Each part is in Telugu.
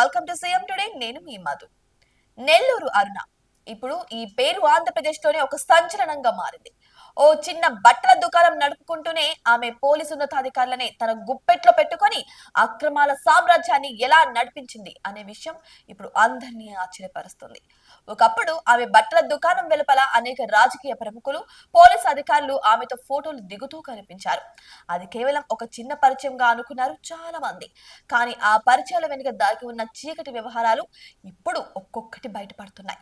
వెల్కమ్ టు సీఎం టుడే నేను మీ మధు. నెల్లూరు అరుణ. ఇప్పుడు ఈ పేరు ఆంధ్రప్రదేశ్లోనే ఒక సంచలనంగా మారింది. ఓ చిన్న బట్టల దుకాణం నడుపుకుంటూనే ఆమె పోలీసు ఉన్నతాధికారులనే తన గుప్పెట్లో పెట్టుకొని అక్రమాల సామ్రాజ్యాన్ని ఎలా నడిపించింది అనే విషయం ఇప్పుడు అందరినీ ఆశ్చర్యపరుస్తుంది. ఒకప్పుడు ఆమె బట్టల దుకాణం వెలుపల అనేక రాజకీయ ప్రముఖులు పోలీసు అధికారులు ఆమెతో ఫోటోలు దిగుతూ కనిపించారు. అది కేవలం ఒక చిన్న పరిచయంగా అనుకున్నారు చాలా మంది కానీ ఆ పరిచయాల వెనుక దాగి ఉన్న చీకటి వ్యవహారాలు ఇప్పుడు ఒక్కొక్కటి బయటపడుతున్నాయి.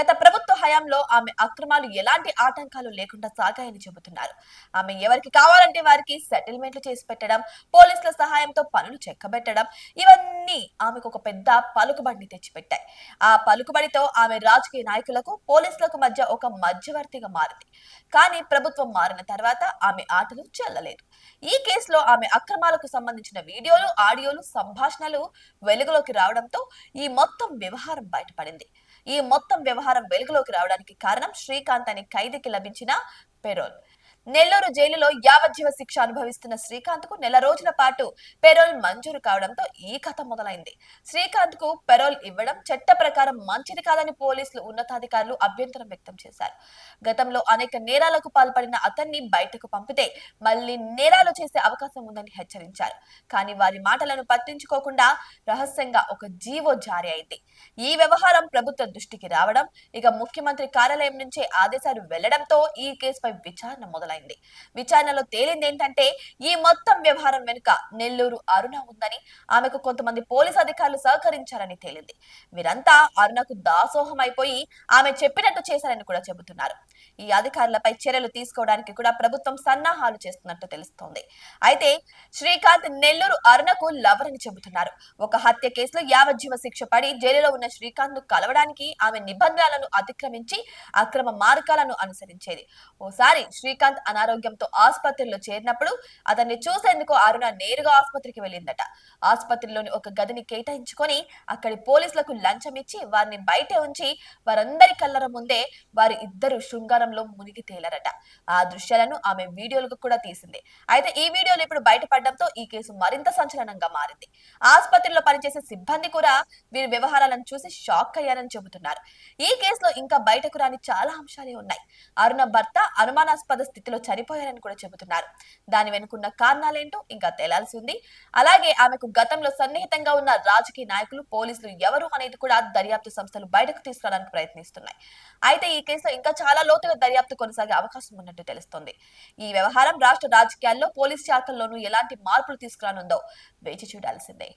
గత ప్రభుత్వ హయాంలో ఆమె అక్రమాలు ఎలాంటి ఆటంకాలు లేకుండా సాగాయని చెబుతున్నారు. ఆమె ఎవరికి కావాలంటే వారికి సెటిల్మెంట్లు చేసి పెట్టడం పోలీసుల సహాయంతో పనులు చెక్కబెట్టడం ఇవన్నీ ఆమెకు ఒక పెద్ద పలుకుబడిని తెచ్చిపెట్టాయి. ఆ పలుకుబడితో ఆమె రాజకీయ నాయకులకు పోలీసులకు మధ్య ఒక మధ్యవర్తిగా మారింది. కానీ ప్రభుత్వం మారిన తర్వాత ఆమె ఆటలు చెల్లలేదు. ఈ కేసులో ఆమె అక్రమాలకు సంబంధించిన వీడియోలు ఆడియోలు సంభాషణలు వెలుగులోకి రావడంతో ఈ మొత్తం వ్యవహారం బయటపడింది. ఈ మొత్తం వ్యవహారం వెలుగులోకి రావడానికి కారణం శ్రీకాంత్ అనే ఖైదీకి లభించిన పెరోల్. నెల్లూరు జైలులో యావజ్జీవ శిక్ష అనుభవిస్తున్న శ్రీకాంత్కు నెల రోజుల పాటు పెరోల్ మంజూరు కావడంతో ఈ కథ మొదలైంది. శ్రీకాంత్కు పెరోల్ ఇవ్వడం చట్ట ప్రకారం మంచిది కాదని పోలీసులు ఉన్నతాధికారులు అభ్యంతరం వ్యక్తం చేశారు. గతంలో అనేక నేరాలకు పాల్పడిన అతన్ని బయటకు పంపితే మళ్ళీ నేరాలు చేసే అవకాశం ఉందని హెచ్చరించారు. కానీ వారి మాటలను పట్టించుకోకుండా రహస్యంగా ఒక జీవో జారీ అయింది. ఈ వ్యవహారం ప్రభుత్వ దృష్టికి రావడం ఇక ముఖ్యమంత్రి కార్యాలయం నుంచే ఆదేశాలు వెళ్ళడంతో ఈ కేసుపై విచారణ మొదలైంది. విచారణలో తేలింది ఏంటంటే ఈ మొత్తం వ్యవహారం వెనుక నెల్లూరు అరుణ ఉందని ఆమెకు కొంతమంది పోలీసు అధికారులు సహకరించారని తేలింది. వీరంతా అరుణకు దాసోహం అయిపోయి ఆమె చెప్పినట్టు చేశారని కూడా చెబుతున్నారు. ఈ అధికారులపై చర్యలు తీసుకోవడానికి కూడా ప్రభుత్వం సన్నాహాలు చేస్తున్నట్టు తెలుస్తోంది. అయితే శ్రీకాంత్ నెల్లూరు అరుణకు లవర్ అని చెబుతున్నారు. ఒక హత్య కేసులో యావజ్జీవ శిక్ష పడి జైలులో ఉన్న శ్రీకాంత్ను కలవడానికి ఆమె నిబంధనలను అతిక్రమించి అక్రమ మార్గాలను అనుసరించేది. ఓసారి శ్రీకాంత్ అనారోగ్యంతో ఆసుపత్రిలో చేరినప్పుడు అతన్ని చూసేందుకు అరుణ నేరుగా ఆసుపత్రికి వెళ్ళిందట. ఆసుపత్రిలోని ఒక గదిని కేటాయించుకొని అక్కడి పోలీసులకు లంచం ఇచ్చి వారిని బయట ఉంచి వారందరి కళ్ళర ముందే వారి ఇద్దరు శృంగారంలో మునిగి తేలరట. ఆ దృశ్యాలను ఆమె వీడియోలకు కూడా తీసింది. అయితే ఈ వీడియోలు ఇప్పుడు బయటపడడంతో ఈ కేసు మరింత సంచలనంగా మారింది. ఆసుపత్రిలో పనిచేసే సిబ్బంది కూడా వీరి వ్యవహారాలను చూసి షాక్ అయ్యారని చెబుతున్నారు. ఈ కేసులో ఇంకా బయటకు రాని చాలా అంశాలే ఉన్నాయి. అరుణ భర్త అనుమానాస్పద స్థితిలో చనిపోయారని కూడా చెబుతున్నారు. దాని వెనుకున్న కారణాలేంటో ఇంకా తేలాల్సి ఉంది అలాగే ఆమెకు గతంలో సన్నిహితంగా ఉన్న రాజకీయ నాయకులు పోలీసులు ఎవరు అనేది కూడా దర్యాప్తు సంస్థలు బయటకు తీసుకురావడానికి ప్రయత్నిస్తున్నాయి. అయితే ఈ కేసులో ఇంకా చాలా లోతుగా దర్యాప్తు కొనసాగే అవకాశం ఉన్నట్టు తెలుస్తోంది. ఈ వ్యవహారం రాష్ట్ర రాజకీయాల్లో పోలీస్ శాఖల్లోనూ ఎలాంటి మార్పులు తీసుకురానుందో వేచి చూడాల్సిందే.